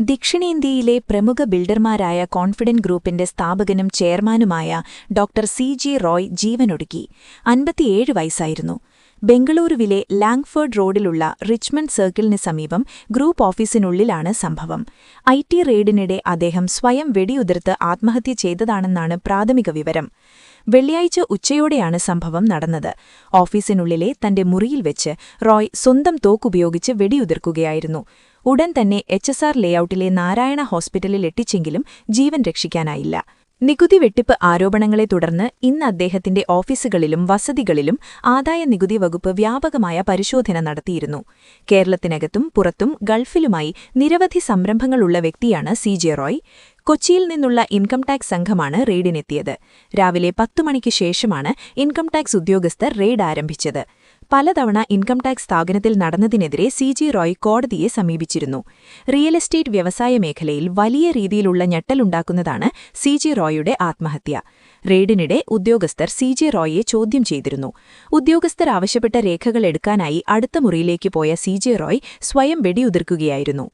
ദക്ഷിണേന്ത്യയിലെ പ്രമുഖ ബിൽഡർമാരായ കോൺഫിഡന്റ് ഗ്രൂപ്പിന്റെ സ്ഥാപകനും ചെയർമാനുമായ ഡോക്ടർ സി ജി റോയ് ജീവനൊടുക്കി. അൻപത്തിയേഴ് വയസ്സായിരുന്നു. ബംഗളൂരുവിലെ ലാങ്ഫേർഡ് റോഡിലുള്ള റിച്ച്മണ്ട് സർക്കിളിന് സമീപം ഗ്രൂപ്പ് ഓഫീസിനുള്ളിലാണ് സംഭവം. ഐ ടി റെയ്ഡിനിടെ അദ്ദേഹം സ്വയം വെടിയുതിർത്ത് ആത്മഹത്യ ചെയ്തതാണെന്നാണ് പ്രാഥമിക വിവരം. വെള്ളിയാഴ്ച ഉച്ചയോടെയാണ് സംഭവം നടന്നത്. ഓഫീസിനുള്ളിലെ തന്റെ മുറിയിൽ വെച്ച് റോയ് സ്വന്തം തോക്കുപയോഗിച്ച് വെടിയുതിർക്കുകയായിരുന്നു. ഉടൻ തന്നെ എച്ച് എസ് ആർ ലേഔട്ടിലെ നാരായണ ഹോസ്പിറ്റലിൽ എത്തിച്ചെങ്കിലും ജീവൻ രക്ഷിക്കാനായില്ല. നികുതി വെട്ടിപ്പ് ആരോപണങ്ങളെ തുടർന്ന് ഇന്ന് അദ്ദേഹത്തിന്റെ ഓഫീസുകളിലും വസതികളിലും ആദായ നികുതി വകുപ്പ് വ്യാപകമായ പരിശോധന നടത്തിയിരുന്നു. കേരളത്തിനകത്തും പുറത്തും ഗൾഫിലുമായി നിരവധി സംരംഭങ്ങളുള്ള വ്യക്തിയാണ് സി ജെ റോയ്. കൊച്ചിയിൽ നിന്നുള്ള ഇൻകം ടാക്സ് സംഘമാണ് റെയ്ഡിനെത്തിയത്. രാവിലെ പത്തു മണിക്ക് ശേഷമാണ് ഇൻകം ടാക്സ് ഉദ്യോഗസ്ഥർ റെയ്ഡ് ആരംഭിച്ചത്. പലതവണ ഇൻകം ടാക്സ് സ്ഥാപനത്തിൽ നടന്നതിനെതിരെ സി ജി റോയ് കോടതിയെ സമീപിച്ചിരുന്നു. റിയൽ എസ്റ്റേറ്റ് വ്യവസായ മേഖലയിൽ വലിയ രീതിയിലുള്ള ഞെട്ടലുണ്ടാക്കുന്നതാണ് സി ജി റോയിയുടെ ആത്മഹത്യ. റെയ്ഡിനിടെ ഉദ്യോഗസ്ഥർ സി ജെ റോയിയെ ചോദ്യം ചെയ്തിരുന്നു. ഉദ്യോഗസ്ഥർ ആവശ്യപ്പെട്ട രേഖകൾ എടുക്കാനായി അടുത്ത മുറിയിലേക്ക് പോയ സി ജെ റോയ് സ്വയം വെടിയുതിർക്കുകയായിരുന്നു.